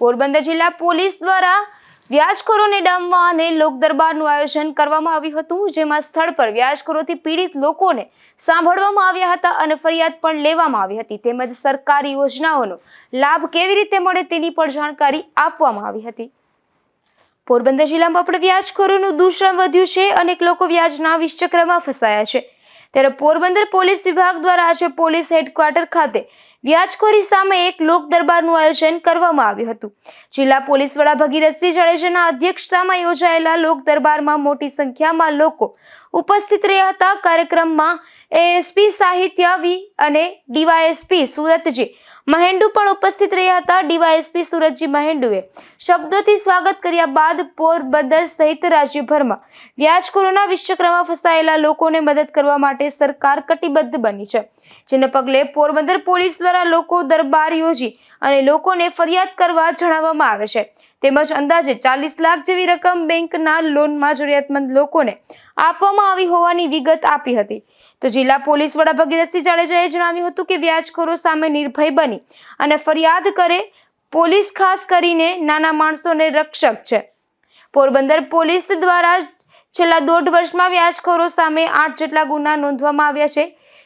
પોરબંદર જિલ્લા પોલીસ દ્વારા વ્યાજખોરોને ડામવા અને લોક દરબારનું આયોજન કરવામાં આવ્યું હતું, જેમાં સ્થળ પર વ્યાજખોરોથી પીડિત લોકોને સાંભળવામાં આવ્યા હતા અને ફરિયાદ પણ લેવામાં આવી હતી. તેમજ સરકારી યોજનાઓનો લાભ કેવી રીતે મળે તેની પણ જાણકારી આપવામાં આવી હતી. પોરબંદર જિલ્લામાં પણ વ્યાજખોરોનું દૂષણ વધ્યું છે, અનેક લોકો વ્યાજના વિષચક્રમાં ફસાયા છે. ત્યારે પોરબંદર પોલીસ વિભાગ દ્વારા આજે પોલીસ હેડક્વાર્ટર ખાતે વ્યાજખોરી સામે એક લોક દરબારનું આયોજન કરવામાં આવ્યું હતું. જિલ્લા પોલીસ વડા ભગીરથસિંહ જાડેજાના અધ્યક્ષતામાં યોજાયેલા લોક દરબારમાં મોટી સંખ્યામાં લોકો ઉપસ્થિત રહ્યા હતા કાર્યક્રમમાં એએસપી સાહિત્ય વી અને ડીવાયએસપી સુરતજી. મહેન્ડુ પણ ઉપસ્થિત રહ્યા હતા ડીવાયએસપી સુરતજી મહેન્ડુએ. શબ્દોથી સ્વાગત કર્યા બાદ પોરબંદર સહિત રાજ્યભરમાં. વ્યાજખોરોના વિષચક્રમાં ફસાયેલા લોકોને મદદ કરવા માટે સરકાર કટિબદ્ધ બની છે. જેને પગલે પોરબંદર પોલીસ દ્વારા લોકો દરબાર યોજી અને લોકોને ફરિયાદ કરવા જણાવવામાં આવે છે. તેમજ અંદાજે ચાલીસ લાખ જેવી રકમ બેંકના લોનમાં જરૂરિયાતમંદ લોકોને આપવામાં આવી હોવાની વિગત આપી હતી. તો જિલ્લા પોલીસ વડા ભગીરથસિંહ જાડેજાએ જણાવ્યું હતું કે વ્યાજખોરો સામે નિર્ભય બની અને ફરિયાદ કરે પોલીસ ખાસ કરીને નાના માણસોને રક્ષક છે. પોરબંદર પોલીસ દ્વારા છેલ્લા દોઢ વર્ષમાં વ્યાજખોરો સામે આઠ જેટલા ગુના નોંધવામાં આવ્યા છે.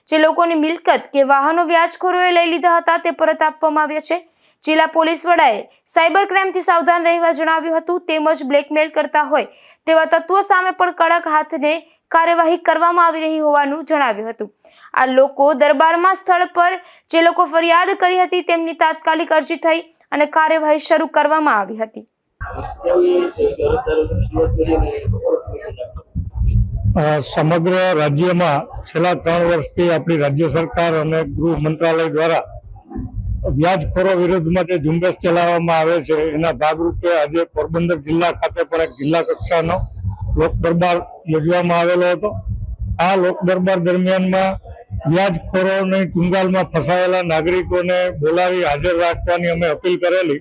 જે લોકોની મિલકત કે વાહનો વ્યાજખોરોએ લઈ લીધા હતા તે પરત આપવામાં આવ્યા છે. જિલ્લા પોલીસ વડાએ સાયબર ક્રાઇમથી સાવધાન રહેવા જણાવ્યું હતું, તેમજ બ્લેકમેલ કરતા હોય તેવા તત્વો સામે પણ કડક હાથને કાર્યવાહી કરવામાં આવી રહી હોવાનું જણાવ્યું હતું. આ લોકો દરબારમાં સ્થળ પર જે લોકો ફરિયાદ કરી હતી તેમની તાત્કાલિક અરજી થઈ અને કાર્યવાહી શરૂ કરવામાં આવી હતી. સમગ્ર રાજ્યમાં છેલ્લા ત્રણ વર્ષથી આપણી રાજ્ય સરકાર અને ગૃહ મંત્રાલય દ્વારા વ્યાજખોરો વિરુદ્ધ માટે ઝુંબેશ ચલાવવામાં આવે છે. એના ભાગરૂપે આજે પોરબંદર જિલ્લા ખાતે પણ એક જિલ્લા કક્ષાનો લોક દરબાર યોજવામાં આવેલો હતો. આ લોક દરબાર દરમિયાનમાં વ્યાજખોરોની ચુંગાલમાં ફસાયેલા નાગરિકોને બોલાવી હાજર રાખવાની અમે અપીલ કરેલી.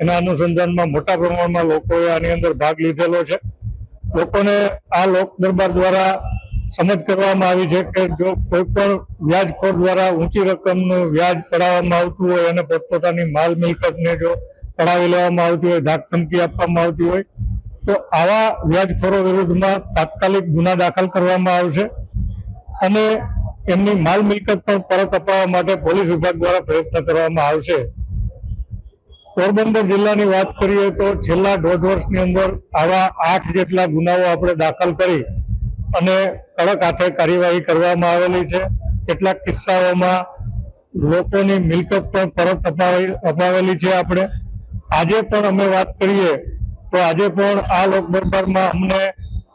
એના અનુસંધાનમાં મોટા પ્રમાણમાં લોકોએ આની અંદર ભાગ લીધેલો છે. લોકોને આ લોક દરબાર દ્વારા સમજ કરવામાં આવી છે કે જો કોઈ પણ વ્યાજખોર દ્વારા ઊંચી રકમનું વ્યાજ પડાવવામાં આવતું હોય અને પોતપોતાની માલ મિલકતને જો પડાવી લેવામાં આવતી હોય ધાક ધમકી આપવામાં આવતી હોય, તો આવા વ્યાજખોરો વિરુદ્ધમાં તાત્કાલિક ગુના દાખલ કરવામાં આવશે અને એમની માલ મિલકત પણ પરત અપાવવા માટે પોલીસ વિભાગ દ્વારા પ્રયત્ન કરવામાં આવશે. પોરબંદર જિલ્લાની વાત કરીએ તો છેલ્લા દોઢ વર્ષની અંદર આવા આઠ જેટલા ગુનાઓ આપણે દાખલ કરી અને કડક હાથે કાર્યવાહી કરવામાં આવેલી છે. કેટલાક કિસ્સાઓમાં લોકોની મિલકત પણ પરત અપાવી અપાવેલી છે આપણે. આજે પણ અમે વાત કરીએ તો આજે પણ આ લોક દરબારમાં અમને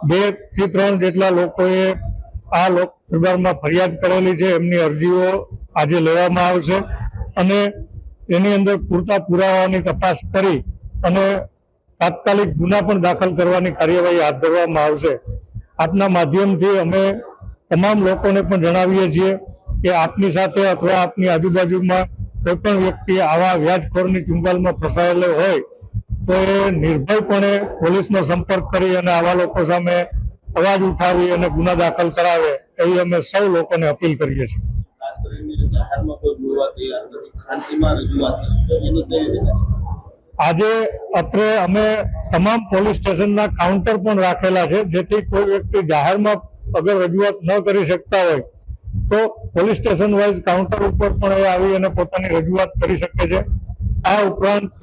બેથી ત્રણ જેટલા લોકોએ આ લોક દરબારમાં ફરિયાદ કરેલી છે. એમની અરજીઓ આજે લેવામાં આવશે અને એની અંદર પૂરતા પુરાવાની તપાસ કરી અને તાત્કાલિક ગુના પણ દાખલ કરવાની કાર્યવાહી હાથ ધરવામાં આવશે. આપના માધ્યમથી અમે તમામ લોકોને પણ જણાવીએ છીએ કે આપની સાથે અથવા આપની આજુબાજુમાં કોઈ પણ વ્યક્તિ આવા વ્યાજખોરની ચુંગાલમાં ફસાયેલો હોય, તો એ નિર્ભયપણે પોલીસનો સંપર્ક કરી અને આવા લોકો સામે અવાજ ઉઠાવી અને ગુના દાખલ કરાવે, એવી અમે સૌ લોકોને અપીલ કરીએ છીએ. ખાસ કરીને જાહેરમાં કોઈ બોલવા ખાનગીમાં રજૂઆત આજે અત્રે અમે તમામ પોલીસ સ્ટેશનના કાઉન્ટર પણ રાખેલા છે, જેથી કોઈ વ્યક્તિ જાહેરમાં અગર રજૂઆત ન કરી શકતા હોય, તો પોલીસ સ્ટેશન વાઇઝ કાઉન્ટર ઉપર પણ એ આવી અને પોતાની રજૂઆત કરી શકે છે. આ ઉપરાંત,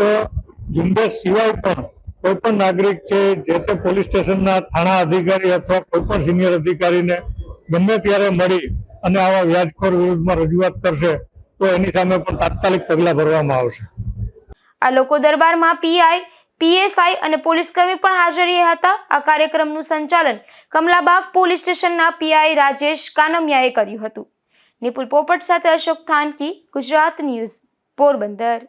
ઝુંબેશ સિવાય પણ કોઈ પણ નાગરિક છે, જે તે પોલીસ સ્ટેશનના થાણા અધિકારી અથવા કોઈ પણ સિનિયર અધિકારીને ગમે ત્યારે મળી અને આવા વ્યાજખોર વિરુદ્ધમાં રજૂઆત કરશે, તો એની સામે પણ તાત્કાલિક પગલાં ભરવામાં આવશે. આ લોકો દરબારમાં પીઆઈ, પીએસઆઈ અને પોલીસ કર્મી પણ હાજર હતા. આ કાર્યક્રમનું સંચાલન કમલાબાગ પોલીસ સ્ટેશનના પીઆઈ રાજેશ કાનમિયાએ કર્યું હતું. નિપુલ પોપટ સાથે અશોક થાનકી, ગુજરાત ન્યૂઝ, પોરબંદર.